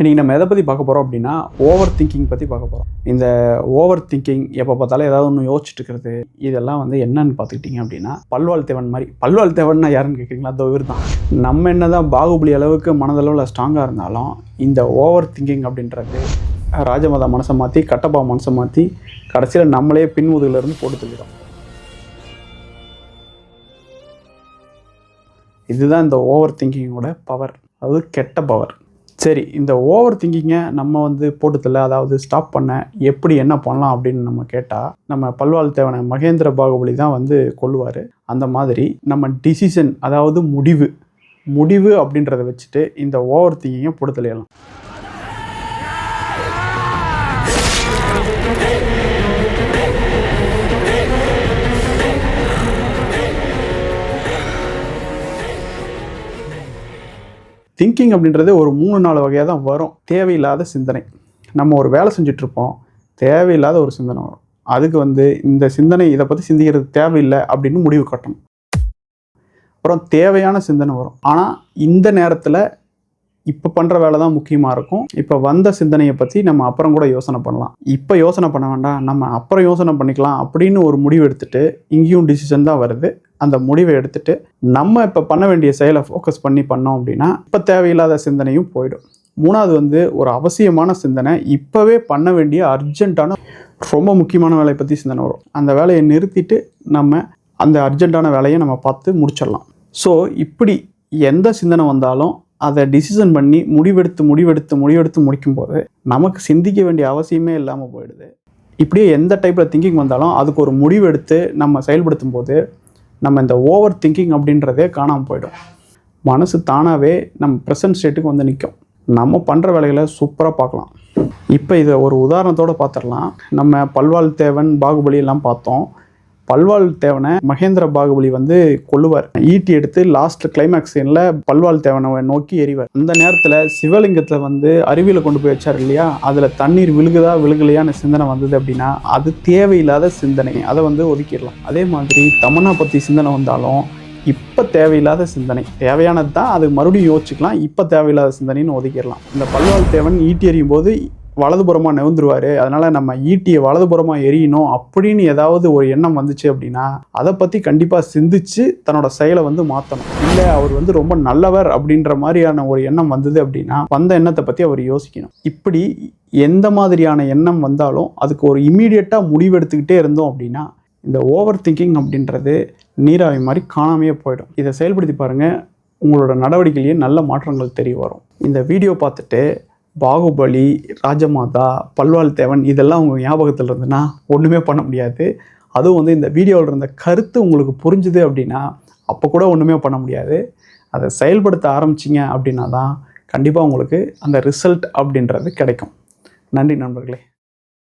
இன்றைக்கி நம்ம எதை பற்றி பார்க்க போகிறோம் அப்படின்னா ஓவர் திங்கிங் பற்றி பார்க்க போகிறோம் இந்த ஓவர் திங்கிங் எப்போ பார்த்தாலும் ஏதாவது ஒன்று யோசிச்சுட்டு இருக்கிறது இதெல்லாம் வந்து என்னன்னு பார்த்துக்கிட்டிங்க அப்படின்னா பல்வாள் தேவன் மாதிரி. பல்வாள் தேவன்னா யாருன்னு கேட்குறீங்களா? அந்த உயிர் தான். நம்ம என்ன தான் பாகுபலி அளவுக்கு மனதளவில் ஸ்ட்ராங்காக இருந்தாலும் இந்த ஓவர் திங்கிங் அப்படின்றது ராஜமாதா மனசை மாற்றி கட்டப்பா மனசை மாற்றி கடைசியில் நம்மளே பின்முதுகிலேருந்து போட்டு தள்ளிடும் இதுதான் இந்த ஓவர் திங்கிங்கோட பவர் அதாவது கெட்ட பவர் சரி இந்த ஓவர் திங்கிங்கை நம்ம வந்து போட்டுத்தல அதாவது ஸ்டாப் பண்ண எப்படி என்ன பண்ணலாம் அப்படின்னு நம்ம கேட்டால் நம்ம பல்வாழ் தேவனை மகேந்திர பாகுபலி தான் வந்து கொள்ளுவார் அந்த மாதிரி நம்ம டிசிஷன் அதாவது முடிவு முடிவு அப்படின்றத வச்சுட்டு இந்த ஓவர் திங்கிங்கை போட்டு திங்கிங் அப்படின்றது ஒரு மூணு நாலு வகையாக தான் வரும். தேவையில்லாத சிந்தனை. நம்ம ஒரு வேலை செஞ்சிட்ருப்போம் தேவையில்லாத ஒரு சிந்தனை வரும். அதுக்கு வந்து இந்த சிந்தனை இதை பற்றி சிந்திக்கிறது தேவையில்லை அப்படின்னு முடிவு கட்டணும். அப்புறம் தேவையான சிந்தனை வரும். ஆனால் இந்த நேரத்தில் இப்போ பண்ணுற வேலை தான் முக்கியமாக இருக்கும். இப்போ வந்த சிந்தனையை பற்றி நம்ம அப்புறம் கூட யோசனை பண்ணலாம். இப்போ யோசனை பண்ண வேண்டாம். நம்ம அப்புறம் யோசனை பண்ணிக்கலாம் அப்படின்னு ஒரு முடிவு எடுத்துகிட்டு இங்கேயும் டிசிஷன் தான் வருது. அந்த முடிவை எடுத்துட்டு நம்ம இப்போ பண்ண வேண்டிய செயலை ஃபோக்கஸ் பண்ணி பண்ணோம் அப்படின்னா இப்போ தேவையில்லாத சிந்தனையும் போயிடும். மூணாவது வந்து ஒரு அவசியமான சிந்தனை இப்போவே பண்ண வேண்டிய அர்ஜென்ட்டான ரொம்ப முக்கியமான வேலையை பற்றி சிந்தனை வரும். அந்த வேலையை நிறுத்திட்டு நம்ம அந்த அர்ஜென்ட்டான வேலையை நம்ம பார்த்து முடிச்சிடலாம். ஸோ இப்படி எந்த சிந்தனை வந்தாலும் அதை டிசிஷன் பண்ணி முடிவெடுத்து முடிவெடுத்து முடிவெடுத்து முடிக்கும்போது நமக்கு சிந்திக்க வேண்டிய அவசியமே இல்லாமல் போயிடுது. இப்படியே எந்த டைப்பில் திங்கிங் வந்தாலும் அதுக்கு ஒரு முடிவெடுத்து நம்ம செயல்படுத்தும் போது நம்ம இந்த ஓவர் திங்கிங் அப்படின்றதே காணாமல் போயிடும். மனசு தானாகவே நம்ம ப்ரெசன்ட் ஸ்டேட்டுக்கு வந்து நிற்கும் நம்ம பண்ணுற வேலைகளை சூப்பராக பார்க்கலாம். இப்போ இதை ஒரு உதாரணத்தோடு பார்த்துடலாம். நம்ம பல்வாழ் தேவன் பாகுபலி எல்லாம் பார்த்தோம். பல்வாள் தேவனை மகேந்திர பாகுபலி வந்து கொல்லுவார். ஈட்டி எடுத்து லாஸ்ட் கிளைமேக்ஸ் சீனில் பல்வாழ் தேவனை நோக்கி எறிவார். அந்த நேரத்தில் சிவலிங்கத்தில் வந்து அருவியில் கொண்டு போய் வச்சார் இல்லையா? அதில் தண்ணீர் விழுகுதா விழுகலையான்னு சிந்தனை வந்தது அப்படின்னா அது தேவையில்லாத சிந்தனை. அதை வந்து ஒதுக்கிடலாம். அதே மாதிரி தமன்னா பற்றி சிந்தனை வந்தாலும் இப்போ தேவையில்லாத சிந்தனை. தேவையானது தான் அது மறுபடியும் யோசிச்சுக்கலாம். இப்போ தேவையில்லாத சிந்தனைன்னு ஒதுக்கிடலாம். இந்த பல்வாள் தேவன் ஈட்டி எறியும் போது வலதுபுறமாக நெவுந்துருவார் அதனால் நம்ம ஈட்டியை வலதுபுறமாக எரியணும் அப்படின்னு ஏதாவது ஒரு எண்ணம் வந்துச்சு அப்படின்னா அதை பற்றி கண்டிப்பாக சிந்திச்சு தன்னோட செயலை வந்து மாற்றணும் இல்லை அவர் வந்து ரொம்ப நல்லவர் அப்படின்ற மாதிரியான ஒரு எண்ணம் வந்தது அப்படின்னா வந்த எண்ணத்தை பற்றி அவர் யோசிக்கணும். இப்படி எந்த மாதிரியான எண்ணம் வந்தாலும் அதுக்கு ஒரு இம்மீடியட்டாக முடிவெடுத்துக்கிட்டே இருந்தோம் அப்படின்னா இந்த ஓவர் திங்கிங் அப்படின்றது நீராவி மாதிரி காணாமையே போயிடும். இதை செயல்படுத்தி பாருங்கள் உங்களோட நடவடிக்கையிலேயே நல்ல மாற்றங்கள் தெரிய வரும். இந்த வீடியோ பார்த்துட்டு பாகுபலி ராஜமாதா பல்வாள் தேவன் இதெல்லாம் உங்கள் ஞாபகத்தில் இருந்துன்னா ஒன்றுமே பண்ண முடியாது. அதுவும் வந்து இந்த வீடியோவில் இருந்த கருத்து உங்களுக்கு புரிஞ்சுது அப்படின்னா அப்போ கூட ஒன்றுமே பண்ண முடியாது. அதை செயல்படுத்த ஆரம்பிச்சிங்க அப்படின்னா தான் கண்டிப்பாக உங்களுக்கு அந்த ரிசல்ட் அப்படின்றது கிடைக்கும். நன்றி நண்பர்களே.